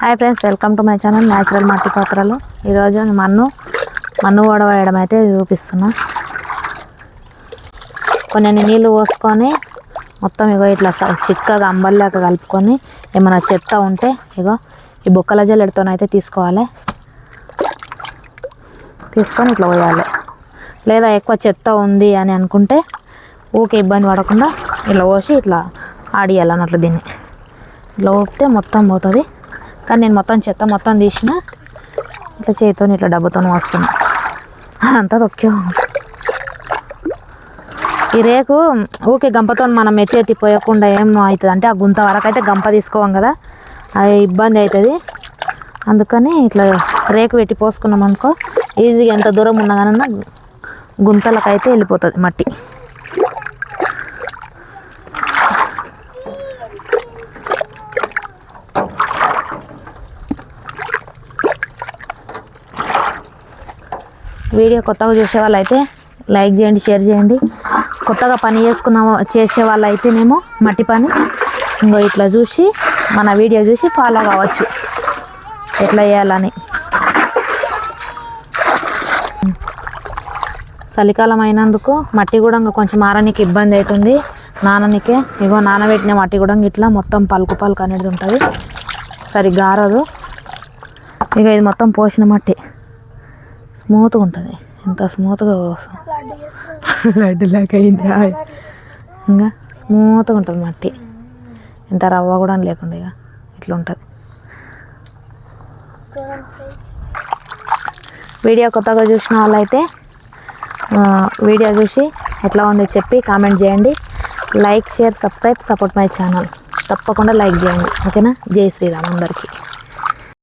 Hi friends welcome to my channel natural మట్టి పాత్రలు. ఈరోజు మన్ను మన్ను వడవేయడం అయితే చూపిస్తున్నా. కొన్ని నీళ్ళు పోసుకొని మొత్తం ఇగో ఇట్లా చిక్కగా అంబల్లాక కలుపుకొని ఏమైనా చెత్త ఉంటే ఇగో ఈ బొక్కల జల్లెడతోనైతే తీసుకోవాలి. తీసుకొని ఇట్లా పోయాలి. లేదా ఎక్కువ చెత్త ఉంది అని అనుకుంటే ఊకే ఇబ్బంది పడకుండా ఇట్లా పోసి ఇట్లా ఆడియాలి అన్నట్లు దీన్ని. ఇట్లా ఊపితే మొత్తం పోతుంది. కానీ నేను మొత్తం చెత్త మొత్తం తీసిన ఇట్లా చేతితో ఇట్లా డబ్బుతో వస్తున్నా అంతా తొక్కే ఈ రేకు ఊకే గంపతో మనం ఎత్తి ఎత్తి పోయకుండా ఏం అవుతుంది అంటే ఆ గుంత వరకు అయితే గంప తీసుకోవం కదా అది ఇబ్బంది అవుతుంది. అందుకని ఇట్లా రేకు పెట్టి పోసుకున్నాం అనుకో ఈజీగా ఎంత దూరం ఉన్నా కానీ గుంతలకైతే వెళ్ళిపోతుంది మట్టి. వీడియో కొత్తగా చూసే వాళ్ళైతే లైక్ చేయండి షేర్ చేయండి. కొత్తగా పని చేసుకున్న చేసే వాళ్ళైతేనేమో మట్టి పని. ఇంకో ఇట్లా చూసి మన వీడియో చూసి ఫాలో కావచ్చు. ఎట్లా చేయాలని. చలికాలం అయినందుకు మట్టి కూడా కొంచెం ఆరనికి ఇబ్బంది అవుతుంది. నాననికే ఇగో నానబెట్టిన మట్టి కూడా ఇట్లా మొత్తం పలుకు పలుకు అనేది ఉంటుంది. సరిగ్గా ఆరదు. ఇక ఇది మొత్తం పోసిన మట్టి. స్మూత్గా ఉంటుంది. ఎంత స్మూత్గా లడ్డులాగా అయింది. ఇంకా స్మూత్గా ఉంటుంది మట్టి. ఇంత రవ్వ కూడా లేకుండా ఇక ఇట్లా ఉంటుంది. వీడియో కొత్తగా చూసిన వాళ్ళైతే అయితే వీడియో చూసి ఎట్లా ఉందో చెప్పి కామెంట్ చేయండి. Like share subscribe support my channel. తప్పకుండా లైక్ చేయండి. ఓకేనా? జై శ్రీరామ్ అందరికీ.